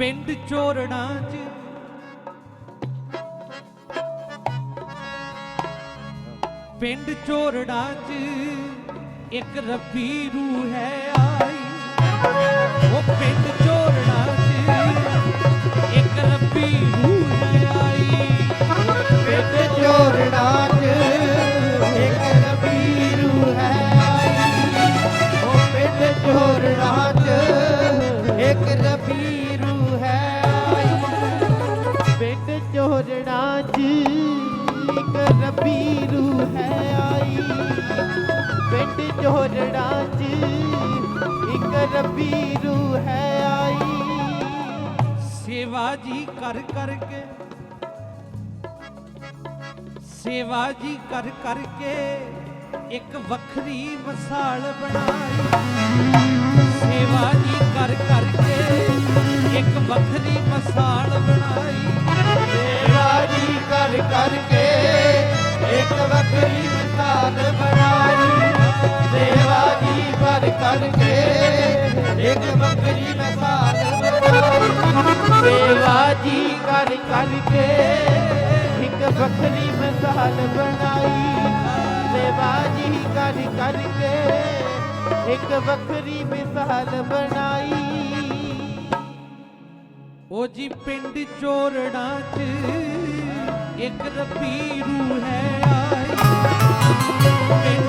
ਪਿੰਡ ਚੋਰੜਾਂ 'ਚ। ਪਿੰਡ ਚੋਰੜਾਂ 'ਚ ਇੱਕ ਰੱਬੀ ਰੂਹ ਹੈ ਆਈ। ਉਹ ਪਿੰਡ ਚੋਰੜਾਂ 'ਚ ਇੱਕ ਰੱਬੀ ਰੂਹ ਹੈ ਆਈ। ਪਿੰਡ ਚੋਰੜਾ ਚ ਇੱਕ ਰਬੀਰੂ ਹੈ ਆਈ। ਉਹ ਪਿੰਡ ਚੋਰੜਾ ਚ ਇੱਕ ਰਬੀਰੂ ਪਿੰਡ ਚੋਰੜਾ ਚ ਇੱਕ ਰਬੀਰੂ ਹੈ ਆਈ। ਪਿੰਡ ਚੋਰੜਾ ਜੀ ਇੱਕ ਰਬੀਰੂ ਹੈ ਆਈ। ਸੇਵਾ ਜੀ ਕਰ ਕਰਕੇ, ਸੇਵਾ ਜੀ ਕਰ ਕਰਕੇ ਇੱਕ ਵੱਖਰੀ ਮਸਾਲ ਬਣਾਈ। ਸੇਵਾ ਜੀ ਕਰ ਕਰਕੇ ਇੱਕ ਵੱਖਰੀ ਮਸਾਲ ਬਣਾਈ। ਇੱਕ ਵੱਖਰੀ ਮਿਸਾਲ ਸੇਵਾ ਜੀ ਕਰ ਕਰਕੇ ਇੱਕ ਵੱਖਰੀ ਮਿਸਾਲ ਬਣਾਈ। ਸੇਵਾ ਜੀ ਕਰ ਕਰਕੇ ਇੱਕ ਵੱਖਰੀ ਮਿਸਾਲ ਬਣਾਈ। ਉਹ ਜੀ ਪਿੰਡ ਚੋਰੜਾਂ 'ਚ ਇੱਕ ਰੱਬੀ ਰੂਹ ਹੈ ਆਈ। ਪਿੰਡ